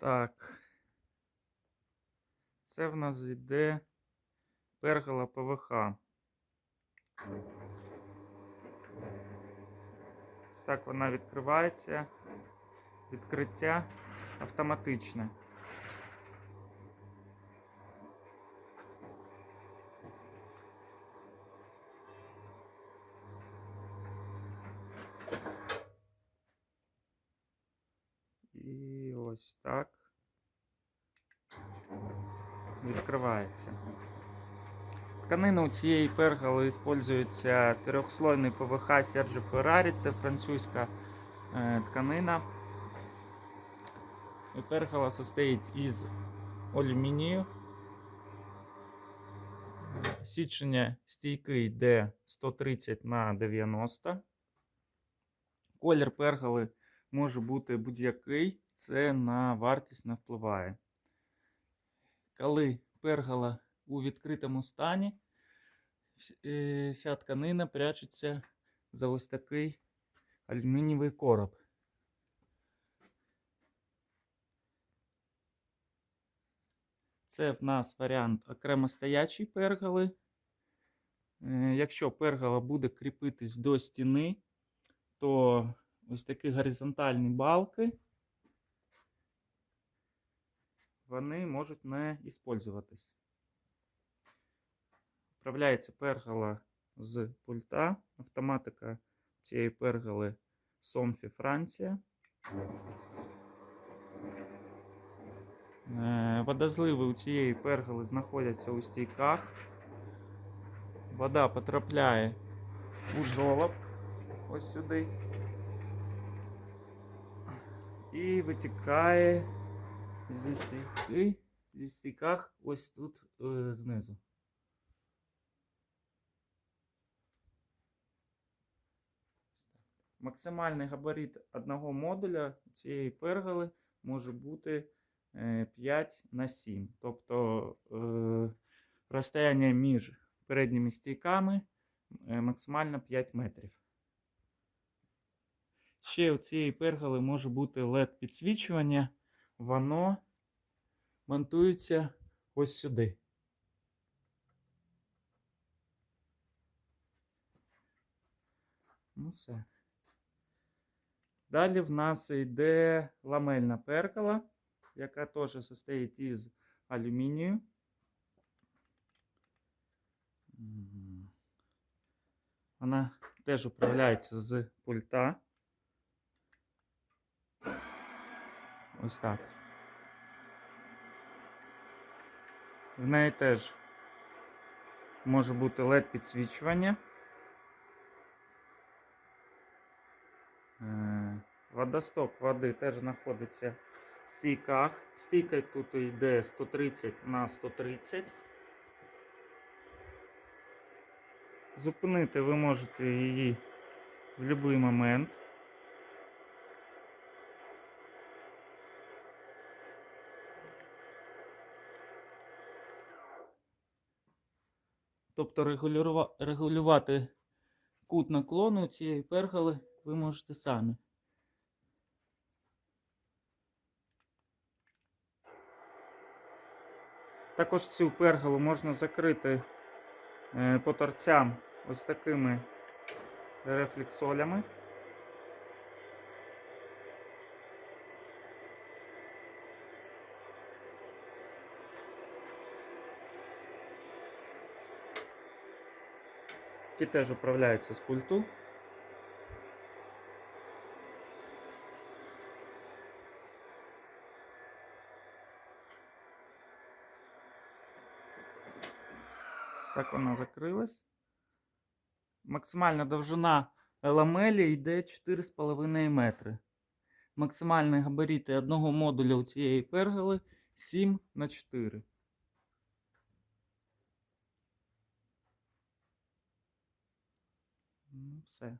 Так. Це в нас йде пергала ПВХ. Ось так вона відкривається. Відкриття автоматичне. І ось так. Відкривається. Тканина у цієї пергали використовується трьохслойний ПВХ Серджі Феррарі, це французька е, тканина. І пергала состоїть із алюмінію. Січення стійки йде 130 на 90. Колір пергали може бути будь-який, це на вартість не впливає. Коли пергала у відкритому стані, е, вся тканина прячеться за ось такий алюмінієвий короб. Це в нас варіант окремо стоячої пергали. Е, Якщо пергала буде кріпитись до стіни, то ось такі горизонтальні балки вони можуть не використовуватись. Управляється пергала з пульта. Автоматика цієї пергали Somfy Франція. Е, Водозливи у цієї пергали знаходяться у стійках. Вода потрапляє у жолоб ось сюди. І витікає зі стійки, зі стійках ось тут е, знизу. Максимальний габарит одного модуля цієї пергали може бути е, 5 на 7. Тобто е, розстояння між передніми стійками е, максимально 5 метрів. Ще у цієї пергали може бути LED підсвічування. Воно монтується ось сюди. Ну все. Далі в нас йде ламельна перкала, яка теж состоїть із алюмінію. Вона теж управляється з пульта. Ось так. В неї теж може бути LED підсвічування. Е, Водосток води теж знаходиться в стійках. Стійка тут йде 130 на 130. Зупинити ви можете її в будь-який момент. Тобто регулюва- регулювати кут наклону цієї пергали ви можете самі. Також цю пергалу можна закрити е, по торцям ось такими рефлексолями. Які теж управляються з пульту. Ось так вона закрилась. Максимальна довжина ламелі йде 4,5 метри. Максимальні габарити одного модуля у цієї пергали 7 на 4. Ну, все.